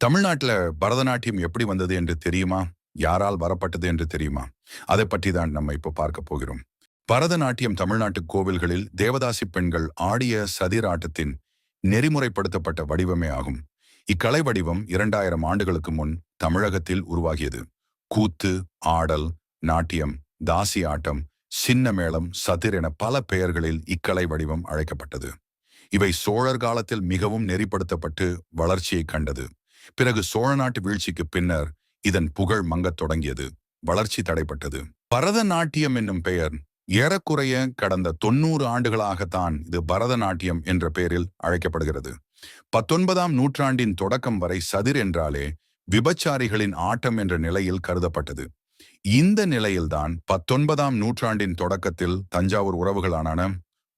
தமிழ்நாட்டுல பரதநாட்டியம் எப்படி வந்தது என்று தெரியுமா? யாரால் வரப்பட்டது என்று தெரியுமா? அதை பற்றி தான் நம்ம இப்போ பார்க்க போகிறோம். பரதநாட்டியம் தமிழ்நாட்டு கோவில்களில் தேவதாசி பெண்கள் ஆடிய சதிராட்டத்தின் நெறிமுறைப்படுத்தப்பட்ட வடிவமே ஆகும். இக்கலை வடிவம் இரண்டாயிரம் ஆண்டுகளுக்கு முன் தமிழகத்தில் உருவாகியது. கூத்து ஆடல் நாட்டியம் தாசி ஆட்டம் சின்ன மேளம் சதிர் என பல பெயர்களில் இக்கலை வடிவம் அழைக்கப்பட்டது. இவை சோழர் காலத்தில் மிகவும் நெறிப்படுத்தப்பட்டு வளர்ச்சியை கண்டது. பிறகு சோழ நாட்டு வீழ்ச்சிக்கு பின்னர் இதன் புகழ் மங்கத் தொடங்கியது. வளர்ச்சி தடைப்பட்டது பரதநாட்டியம் என்னும் பெயர் ஏறக்குறைய கடந்த தொன்னூறு ஆண்டுகளாகத்தான் இது பரதநாட்டியம் என்ற பெயரில் அழைக்கப்படுகிறது. பத்தொன்பதாம் நூற்றாண்டின் தொடக்கம் வரை சதிர் என்றாலே விபச்சாரிகளின் ஆட்டம் என்ற நிலையில் கருதப்பட்டது. இந்த நிலையில்தான் பத்தொன்பதாம் நூற்றாண்டின் தொடக்கத்தில் தஞ்சாவூர் உறவுகளான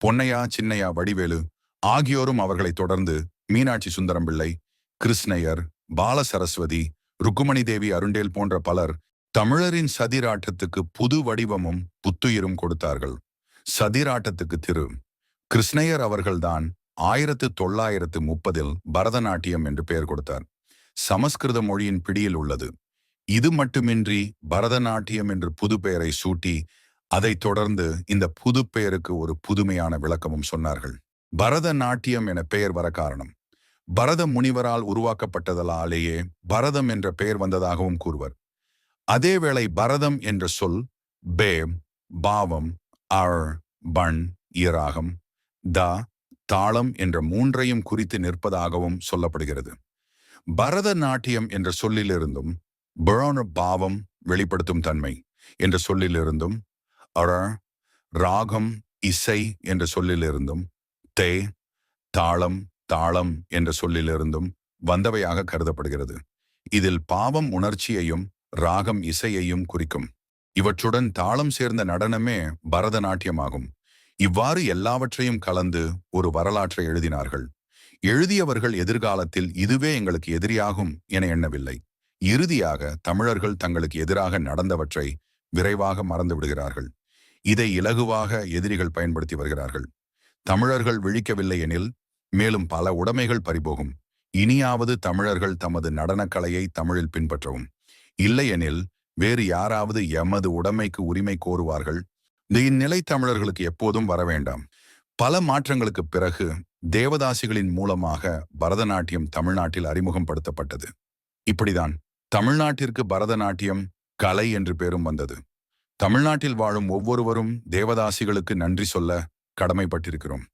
பொன்னையா சின்னையா வடிவேலு ஆகியோரும் அவர்களை தொடர்ந்து மீனாட்சி சுந்தரம் பிள்ளை கிருஷ்ணயர் பால சரஸ்வதி ருக்குமணி தேவி அருண்டேல் போன்ற பலர் தமிழரின் சதிராட்டத்துக்கு புது வடிவமும் புத்துயிரும் கொடுத்தார்கள். சதிராட்டத்துக்கு திரு. கிருஷ்ணயர் அவர்கள்தான் ஆயிரத்து தொள்ளாயிரத்து முப்பதில் பரதநாட்டியம் என்று பெயர் கொடுத்தார். சமஸ்கிருத மொழியின் பிடியில் உள்ளது. இது மட்டுமின்றி பரதநாட்டியம் என்று புது பெயரை சூட்டி அதைத் தொடர்ந்து இந்த புது பெயருக்கு ஒரு புதுமையான விளக்கமும் சொன்னார்கள். பரதநாட்டியம் என பெயர் வர காரணம். பரத முனிவரால் உருவாக்கப்பட்டதலாலேயே பரதம் என்ற பெயர் வந்ததாகவும் கூறுவர். அதேவேளை பரதம் என்ற சொல் பேம் பாவம் அழ் பண் இராகம் த தாளம் என்ற மூன்றையும் குறித்து நிற்பதாகவும் சொல்லப்படுகிறது. பரத நாட்டியம் என்ற சொல்லிலிருந்தும் புரோன பாவம் வெளிப்படுத்தும் தன்மை என்ற சொல்லிலிருந்தும் அற ராகம் இசை என்ற சொல்லிலிருந்தும் தே தாளம் தாளம் என்ற சொல்லிலிருந்தும் வந்தவையாக கருதப்படுகிறது. இதில் பாவம் உணர்ச்சியையும் ராகம் இசையையும் குறிக்கும். இவற்றுடன் தாளம் சேர்ந்த நடனமே பரதநாட்டியமாகும். இவ்வாறு எல்லாவற்றையும் கலந்து ஒரு வரலாற்றை எழுதினார்கள். எழுதியவர்கள் எதிர்காலத்தில் இதுவே எங்களுக்கு எதிரியாகும் என எண்ணவில்லை. இறுதியாக தமிழர்கள் தங்களுக்கு எதிராக நடந்தவற்றை விரைவாக மறந்து விடுகிறார்கள். இதை இலகுவாக எதிரிகள் பயன்படுத்தி வருகிறார்கள். தமிழர்கள் விழிக்கவில்லை எனில் மேலும் பல உடைமைகள் பறிபோகும். இனியாவது தமிழர்கள் தமது நடனக்கலையை தமிழில் பின்பற்றவும். இல்லையெனில் வேறு யாராவது எமது உடைமைக்கு உரிமை கோருவார்கள். இந்த இந்நிலை தமிழர்களுக்கு எப்போதும் வர வேண்டாம். பல மாற்றங்களுக்கு பிறகு தேவதாசிகளின் மூலமாக பரதநாட்டியம் தமிழ்நாட்டில் அறிமுகப்படுத்தப்பட்டது. இப்படிதான் தமிழ்நாட்டிற்கு பரதநாட்டியம் கலை என்று பேரும் வந்தது. தமிழ்நாட்டில் வாழும் ஒவ்வொருவரும் தேவதாசிகளுக்கு நன்றி சொல்ல கடமைப்பட்டிருக்கிறோம்.